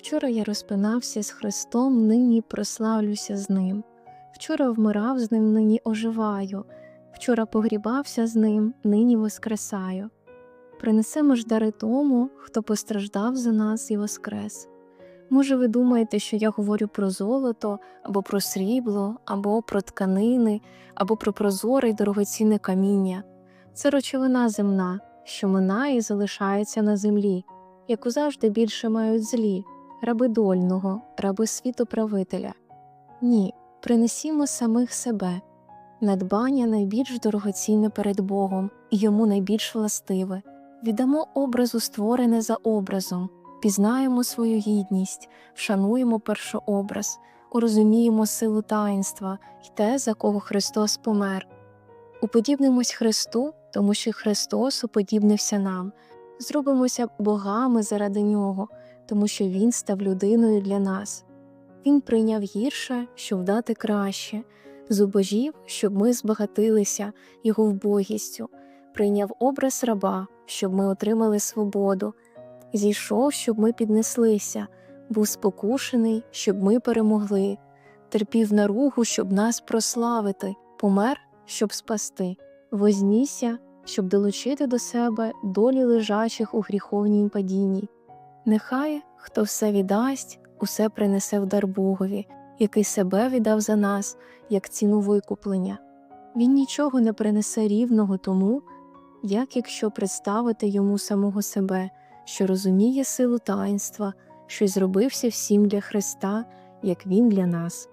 Вчора я розпинався з Христом, нині прославлюся з Ним. Вчора вмирав з Ним, нині оживаю. Вчора погрібався з Ним, нині воскресаю. Принесемо ж дари тому, хто постраждав за нас і воскрес. Може, ви думаєте, що я говорю про золото, або про срібло, або про тканини, або про прозоре й дорогоцінне каміння. Це речовина земна, що минає і залишається на землі, яку завжди більше мають злі, раби дольного, раби світоправителя. Ні, принесімо самих себе. Надбання найбільш дорогоцінне перед Богом і йому найбільш властиве. Віддамо образу створене за образом, пізнаємо свою гідність, вшануємо першообраз, урозуміємо силу таїнства й те, за кого Христос помер. Уподібнимось Христу, тому що Христос уподібнився нам, зробимося богами заради Нього, тому що Він став людиною для нас. Він прийняв гірше, щоб дати краще, зубожів, щоб ми збагатилися Його вбогістю, прийняв образ раба, щоб ми отримали свободу, зійшов, щоб ми піднеслися, був спокушений, щоб ми перемогли, терпів наругу, щоб нас прославити, помер, щоб спасти, вознісся, щоб долучити до себе долі лежачих у гріховній падінні. Нехай хто все віддасть, усе принесе в дар Богові, який себе віддав за нас, як ціну викуплення. Він нічого не принесе рівного тому, як якщо представити йому самого себе, що розуміє силу таїнства, що й зробився всім для Христа, як Він для нас.